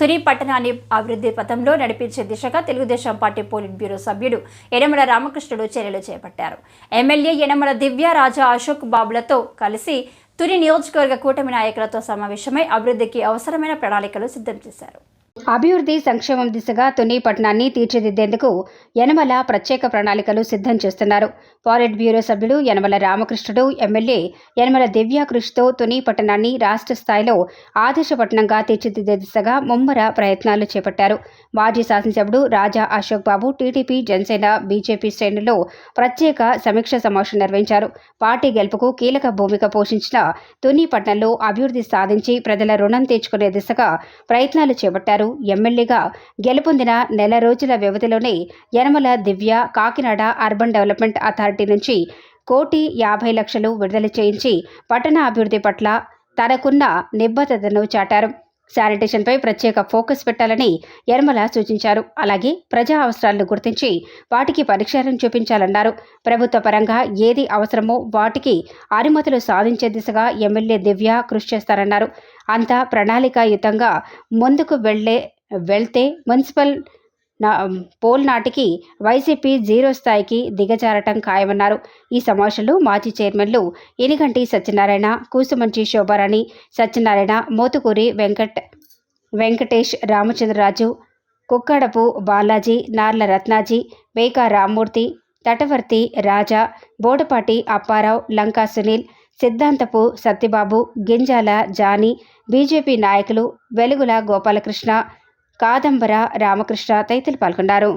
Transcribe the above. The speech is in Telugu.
తుని పట్టణాన్ని అభివృద్ధి పథంలో నడిపించే దిశగా తెలుగుదేశం పార్టీ పోలిట్ బ్యూరో సభ్యుడు యనమల రామకృష్ణుడు చర్యలు చేపట్టారు. ఎమ్మెల్యే యనమల దివ్య రాజా అశోక్ బాబులతో కలిసి తుని నియోజకవర్గ కూటమి నాయకులతో సమావేశమై అభివృద్ధికి అవసరమైన ప్రణాళికలు సిద్ధం చేశారు. అభివృద్ధి సంక్షేమం దిశగా తుని పట్టణాన్ని తీర్చిదిద్దేందుకు యనమల ప్రత్యేక ప్రణాళికలు సిద్ధం చేస్తున్నారు. పాలిట్ బ్యూరో సభ్యుడు యనమల రామకృష్ణుడు ఎమ్మెల్యే యనమల దివ్య కృషితో తుని పట్టణాన్ని రాష్ట్ర స్థాయిలో ఆదర్శ పట్టణంగా తీర్చిదిద్దే దిశగా ముమ్మర ప్రయత్నాలు చేపట్టారు. మాజీ శాసనసభ్యుడు రాజా అశోక్ బాబు టీడీపీ జనసేన బీజేపీ శ్రేణుల్లో ప్రత్యేక సమీక్ష సమావేశం నిర్వహించారు. పార్టీ గెలుపుకు కీలక భూమిక పోషించిన తుని పట్టణంలో అభివృద్ధి సాధించి ప్రజల రుణం తీర్చుకునే దిశగా ప్రయత్నాలు చేపట్టారు ఎమ్మెల్యేగా గెలుపొందిన నెల రోజుల వ్యవధిలోనే Yanamala Divya Kakinada urban development authority నుంచి కోటి యాభై లక్షలు విడుదల చేయించి పట్టణ అభివృద్ధి పట్ల తనకున్న నిబద్ధతను చాటారు. శానిటేషన్పై ప్రత్యేక ఫోకస్ పెట్టాలని యర్మల సూచించారు. అలాగే ప్రజా అవసరాలను గుర్తించి వాటికి పరిష్కారం చూపించాలన్నారు. ప్రభుత్వ పరంగా ఏది అవసరమో వాటికి అనుమతులు సాధించే దిశగా ఎమ్మెల్యే దివ్య కృషి చేస్తారన్నారు. అంతా ప్రణాళికాయుతంగా ముందుకు వెళ్ళే వెళ్తే మున్సిపల్ నా పోల్ నాటికి వైసీపీ జీరో స్థాయికి దిగజారటం ఖాయమన్నారు. ఈ సమావేశంలో మాజీ చైర్మన్లు ఎనిగంటి సత్యనారాయణ కూసుమంచి శోభారాణి సత్యనారాయణ మోతుకూరి వెంకట్ వెంకటేష్ రామచంద్రరాజు కుక్కడపు బాలాజీ నార్ల రత్నాజీ మేకా రామ్మూర్తి తటవర్తి రాజా బోడపాటి అప్పారావు లంకా సునీల్ సిద్ధాంతపు సత్యబాబు గింజాల జానీ బీజేపీ నాయకులు వెలుగుల గోపాలకృష్ణ కాదంబర రామకృష్ణ తదితరులు పాల్గొన్నారు.